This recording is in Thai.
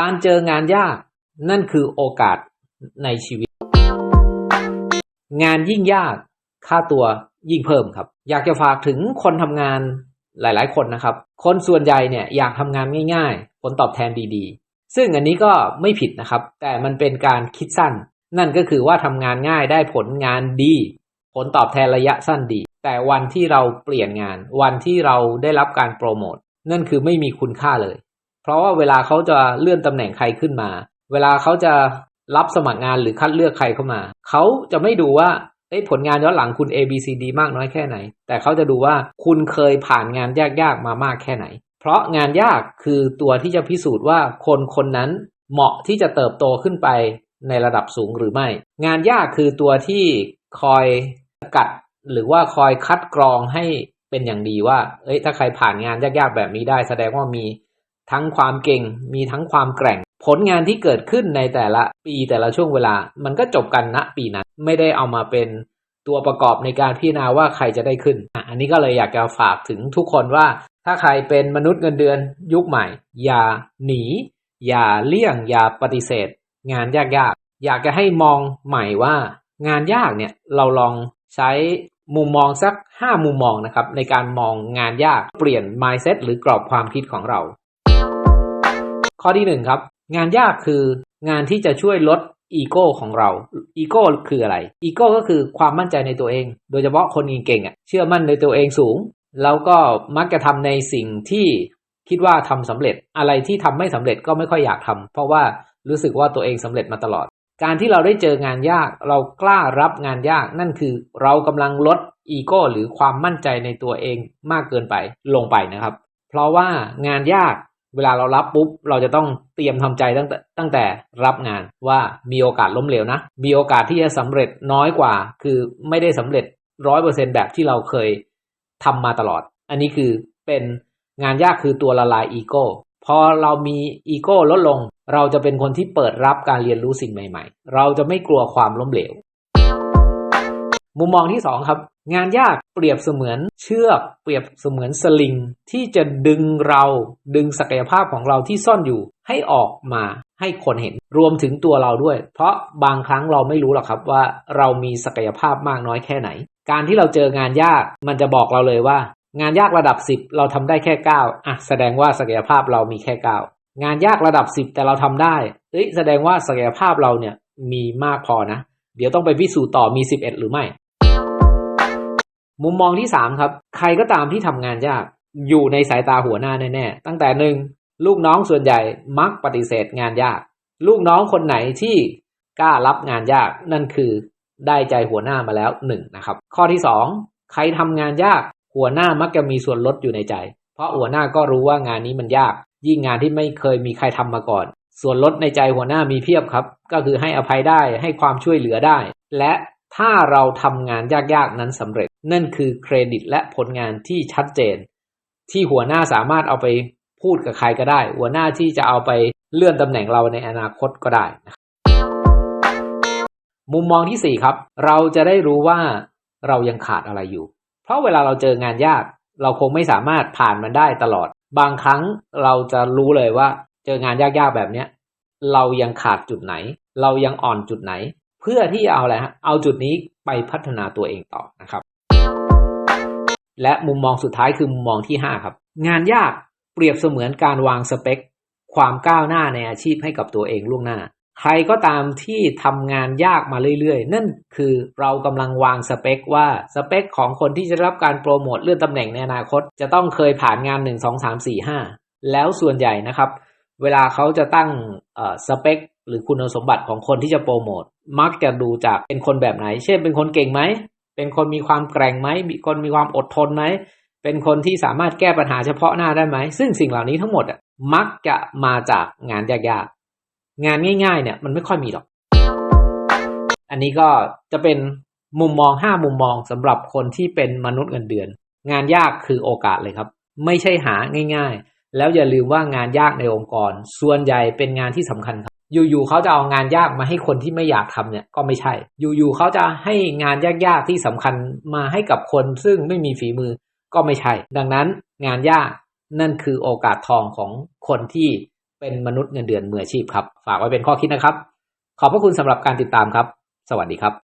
การเจองานยาก นั่นคือโอกาสในชีวิต งานยิ่งยาก ค่าตัวยิ่งเพิ่มครับ อยากจะฝากถึงคนทำงานหลาย ๆ คนนะครับ คนส่วนใหญ่เนี่ยอยากทำงานง่าย ๆ ผลตอบแทนดีๆ ซึ่งอันนี้ก็ไม่ผิดนะครับ แต่มันเป็นการคิดสั้น นั่นก็คือว่าทำงานง่ายได้ผลงานดี ผลตอบแทนระยะสั้นดี แต่วันที่เราเปลี่ยนงาน วันที่เราได้รับการโปรโมทนั่นคือไม่มีคุณค่าเลย เพราะว่าเวลาเขาจะเลื่อนตำแหน่งใครขึ้นมา เวลาเขาจะรับสมัครงานหรือคัดเลือกใครเข้ามา เขาจะไม่ดูว่าเอ้ผลงานย้อนหลังคุณ A B C D มากน้อยแค่ไหน แต่เขาจะดูว่าคุณเคยผ่านงานยากๆมามากแค่ไหน เพราะงานยากคือตัวที่จะพิสูจน์ว่าคนคนนั้นเหมาะที่จะเติบโตขึ้นไปในระดับสูงหรือไม่ งานยากคือตัวที่คอยกัดหรือว่าคอยคัดกรองให้เป็นอย่างดีว่า เอ้ย ถ้าใครผ่านงานยากๆแบบนี้ได้ แสดงว่ามี ทั้งความเก่ง มีทั้งความแกร่ง ผลงานที่เกิดขึ้นในแต่ละปีแต่ละช่วงเวลา มันก็จบกันณปีนั้น ไม่ได้เอามาเป็นตัวประกอบในการพิจารณาว่าใครจะได้ขึ้น อันนี้ก็เลยอยากจะฝากถึงทุกคนว่า ถ้าใครเป็นมนุษย์เงินเดือนยุคใหม่ อย่าหนี อย่าเลี่ยง อย่าปฏิเสธ งานยากๆ อยากจะให้มองใหม่ว่า งานยากเนี่ยเราลองใช้มุมมองสัก 5 มุมมองนะครับในการมองงานยากเปลี่ยน mindset หรือกรอบความคิดของเรา ข้อที่1ครับ งานยากคืองานที่จะช่วยลดอีโก้ของเรา อีโก้คืออะไร อีโก้ก็คือความมั่นใจในตัวเอง โดยเฉพาะคนเก่งๆอะ เชื่อมั่นในตัวเองสูง แล้วก็มักจะทำในสิ่งที่คิดว่าทำสำเร็จ อะไรที่ทำไม่สำเร็จก็ไม่ค่อยอยากทำเพราะว่ารู้สึกว่าตัวเองสำเร็จมาตลอด การที่เราได้เจองานยาก เรากล้ารับงานยาก นั่นคือเรากำลังลดอีโก้หรือความมั่นใจในตัวเองมากเกินไปลงไปนะครับ เพราะว่างานยาก เวลาเรารับปุ๊บเราจะต้องเตรียมทำใจตั้งแต่ตั้งแต่รับงานว่ามีโอกาสล้มเหลวนะ มีโอกาสที่จะสำเร็จน้อยกว่า คือไม่ได้สำเร็จร้อยเปอร์เซ็นแบบที่เราเคยทำมาตลอด อันนี้คือเป็นงานยากคือตัวละลายอีโก้พอเรามีอีโก้ลดลง เราจะเป็นคนที่เปิดรับการเรียนรู้สิ่งใหม่ ๆ เราจะไม่กลัวความล้มเหลว มุมมองที่สองครับ งานยากเปรียบเสมือนเชือก เปรียบเสมือนสลิง ที่จะดึงเราดึงศักยภาพของเราที่ซ่อนอยู่ให้ออกมาให้คนเห็นรวมถึงตัวเราด้วย เพราะบางครั้งเราไม่รู้หรอกครับว่าเรามีศักยภาพมากน้อยแค่ไหน การที่เราเจองานยากมันจะบอกเราเลยว่า งานยากระดับ 10 เราทำได้แค่ 9 อะ แสดงว่าศักยภาพเรามีแค่ 9 งานยากระดับ 10 แต่เราทำได้เอ้ยแสดงว่าศักยภาพเราเนี่ยมีมากพอนะ เดี๋ยวต้องไปพิสูจน์ต่อมี 11 หรือไม่ มุมมองที่สามครับ ใครก็ตามที่ทำงานยาก อยู่ในสายตาหัวหน้าแน่ๆตั้งแต่หนึ่งลูกน้องส่วนใหญ่มักปฏิเสธงานยาก ลูกน้องคนไหนที่กล้ารับงานยากนั่นคือได้ใจหัวหน้ามาแล้วหนึ่งนะครับ ข้อที่สองใครทำงานยาก หัวหน้ามักจะมีส่วนลดอยู่ในใจ เพราะหัวหน้าก็รู้ว่างานนี้มันยาก ยิ่งงานที่ไม่เคยมีใครทำมาก่อน ส่วนลดในใจหัวหน้ามีเพียบครับ ก็คือให้อภัยได้ให้ความช่วยเหลือได้ และ ถ้าเราทำงานยากๆนั้นสำเร็จ นั่นคือเครดิตและผลงานที่ชัดเจน ที่หัวหน้าสามารถเอาไปพูดกับใครก็ได้ หัวหน้าที่จะเอาไปเลื่อนตำแหน่งเราในอนาคตก็ได้นะครับมุมมองที่สี่ครับ เราจะได้รู้ว่าเรายังขาดอะไรอยู่ เพราะเวลาเราเจองานยาก เราคงไม่สามารถผ่านมันได้ตลอด บางครั้งเราจะรู้เลยว่า เจองานยากๆแบบเนี้ย เรายังขาดจุดไหน เรายังอ่อนจุดไหน พื่อที่จะเอาอะไรฮะ เอาจุดนี้ไปพัฒนาตัวเองต่อนะครับ และมุมมองสุดท้ายคือมุมมองที่ 5 ครับ งานยากเปรียบเสมือนการวางสเปค ความก้าวหน้าในอาชีพให้กับตัวเองล่วงหน้า ใครก็ตามที่ทำงานยากมาเรื่อยๆ นั่นคือเรากำลังวางสเปคว่าสเปคของคนที่จะรับการโปรโมทเลื่อนตำแหน่งในอนาคต จะต้องเคยผ่านงาน 1 2 3 4 5 แล้วส่วนใหญ่นะครับ เวลาเขาจะตั้งสเปค หรือคุณสมบัติของคนที่จะโปรโมทมักจะดูจากเป็นคนแบบไหน เช่น เป็นคนเก่งไหม เป็นคนมีความแกร่งไหมมีคนมีความอดทนไหม เป็นคนที่สามารถแก้ปัญหาเฉพาะหน้าได้ไหม ซึ่งสิ่งเหล่านี้ทั้งหมดอะมักจะมาจากงานยากๆ งานง่ายๆ เนี่ยมันไม่ค่อยมีหรอก อันนี้ก็จะเป็นมุมมองห้ามุมมองสำหรับคนที่เป็นมนุษย์เงินเดือน งานยากคือโอกาสเลยครับ ไม่ใช่หาง่าย ๆ แล้วอย่าลืมว่างานยากในองค์กร ส่วนใหญ่เป็นงานที่สำคัญครับ อยู่ๆเขาจะเอางานยากมาให้คนที่ไม่อยากทำเนี่ยก็ไม่ใช่ อยู่ๆเขาจะให้งานยากๆที่สำคัญมาให้กับคนซึ่งไม่มีฝีมือก็ไม่ใช่ ดังนั้นงานยากนั่นคือโอกาสทองของคนที่เป็นมนุษย์เงินเดือนมืออาชีพครับ ฝากไว้เป็นข้อคิดนะครับ ขอบพระคุณสำหรับการติดตามครับ สวัสดีครับ